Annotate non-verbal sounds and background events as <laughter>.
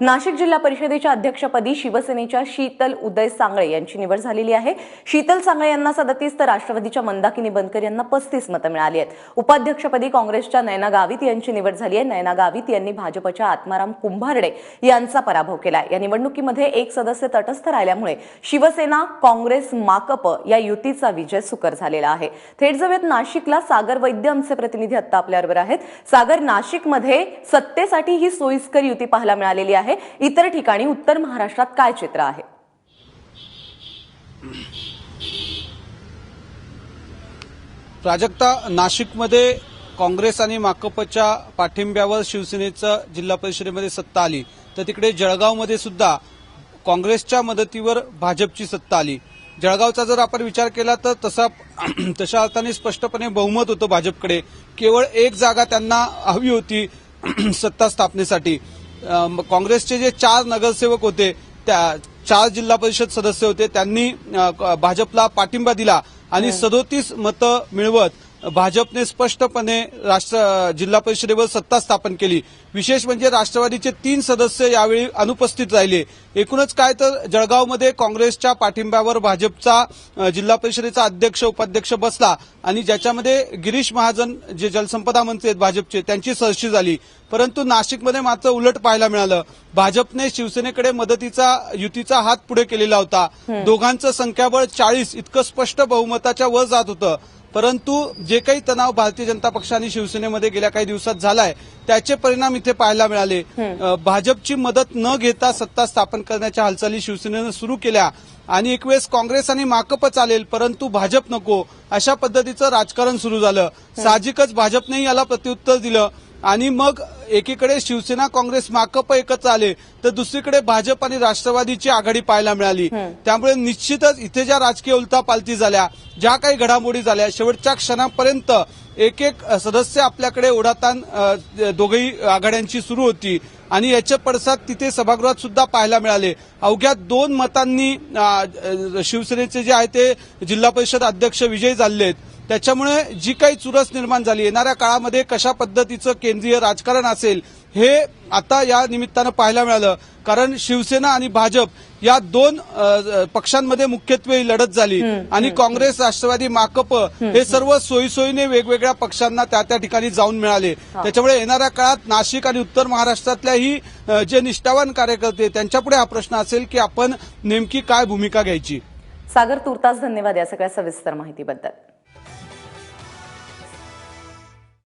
नाशिक जिल्हा परिषदेच्या अध्यक्षपदी शिवसेनेच्या शीतल उदय सांगळे यांची निवड झालेली आहे. शीतल सांगळे यांना सदतीस तर राष्ट्रवादीच्या मंदाकिनी बनकर यांना पस्तीस मतं मिळाली आहेत. उपाध्यक्षपदी काँग्रेसच्या नयना गावित यांची निवड झाली आहे. नयना गावित यांनी भाजपच्या आत्माराम कुंभारडे यांचा पराभव केला या निवडणुकीमध्ये एक सदस्य तटस्थ राहिल्यामुळे शिवसेना काँग्रेस माकप या युतीचा विजय सुकर झालेला आहे. थेट जाऊयात नाशिकला सागर वैद्य आमचे प्रतिनिधी आता आपल्याबरोबर आहेत. सागर नाशिकमध्ये सत्तेसाठी ही सोयीस्कर युती पाहायला मिळालेली आहे. इतर ठिकाणी उत्तर महाराष्ट्रात काय चित्र आहे? प्राजक्ता नाशिकमध्ये काँग्रेस आणि माकपच्या पाठिंब्यावर शिवसेनेचं जिल्हा परिषदेमध्ये सत्ता आली. तर तिकडे जळगावमध्ये सुद्धा काँग्रेसच्या मदतीवर भाजपची सत्ता आली. जळगावचा जर आपण विचार केला तर तसा <clears throat> तशा अर्थाने स्पष्टपणे बहुमत होतं भाजपकडे. केवळ एक जागा त्यांना हवी होती <clears throat> सत्ता स्थापनेसाठी. काँग्रेसचे जे चार नगरसेवक होते त्या चार जिल्हा परिषद सदस्य होते त्यांनी भाजपला पाठिंबा दिला आणि सदोतीस मतं मिळवत भाजपने स्पष्टपणे राष्ट्र जिल्हा परिषदेवर सत्ता स्थापन केली. विशेष म्हणजे राष्ट्रवादीचे तीन सदस्य यावेळी अनुपस्थित राहिले. एकूणच काय तर जळगावमध्ये काँग्रेसच्या पाठिंब्यावर भाजपचा जिल्हा परिषदेचा अध्यक्ष उपाध्यक्ष बसला आणि ज्याच्यामध्ये गिरीश महाजन जे जलसंपदा मंत्री आहेत भाजपचे त्यांची सरशी झाली. परंतु नाशिकमध्ये मात्र उलट पाहायला मिळालं. भाजपने शिवसेनेकडे मदतीचा युतीचा हात पुढे केलेला होता. दोघांचं संख्याबळ चाळीस इतकं स्पष्ट बहुमताच्या वर जात होतं. परंतु जे काही तणाव भारतीय जनता पक्ष आणि शिवसेनेमध्ये गेल्या काही दिवसात झालाय त्याचे परिणाम इथे पाहायला मिळाले. भाजपची मदत न घेता सत्ता स्थापन करण्याच्या हालचाली शिवसेनेनं सुरू केल्या आणि एक वेळेस काँग्रेस आणि माकप चालेल परंतु भाजप नको अशा पद्धतीचं राजकारण सुरू झालं. साहजिकच भाजपनेही याला प्रत्युत्तर दिलं आणि मग एकीकडे शिवसेना काँग्रेस माकप एकत्र आले तर दुसरीकडे भाजप आणि राष्ट्रवादीची आघाडी पाहायला मिळाली. त्यामुळे निश्चितच इथे ज्या राजकीय उलथापालथी झाल्या ज्या काही घडामोडी झाल्या शेवटच्या क्षणापर्यंत एक एक सदस्य आपल्याकडे ओढाताण अ, दोघही आघाड्यांची सुरू होती. आणि याचे पडसाद तिथे सभागृहात सुद्धा पाहायला मिळाले. अवघ्या दोन मतांनी शिवसेनेचे जे आहे ते जिल्हा परिषद अध्यक्ष विजयी झाले आहेत त्याच्यामुळे जी काही चुरस निर्माण झाली येणाऱ्या काळामध्ये कशा पद्धतीचं केंद्रीय राजकारण असेल हे आता या निमित्तानं पाहायला मिळालं. कारण शिवसेना आणि भाजप या दोन पक्षांमध्ये मुख्यत्वे ही लढत झाली आणि काँग्रेस राष्ट्रवादी माकप हे सर्व सोयीसोयीने वेगवेगळ्या पक्षांना त्या त्या ठिकाणी जाऊन मिळाले. त्याच्यामुळे येणाऱ्या काळात नाशिक आणि उत्तर महाराष्ट्रातल्याही जे निष्ठावान कार्यकर्ते त्यांच्यापुढे हा प्रश्न असेल की आपण नेमकी काय भूमिका घ्यायची. सागर तुर्तास धन्यवाद या सगळ्या सविस्तर माहितीबद्दल.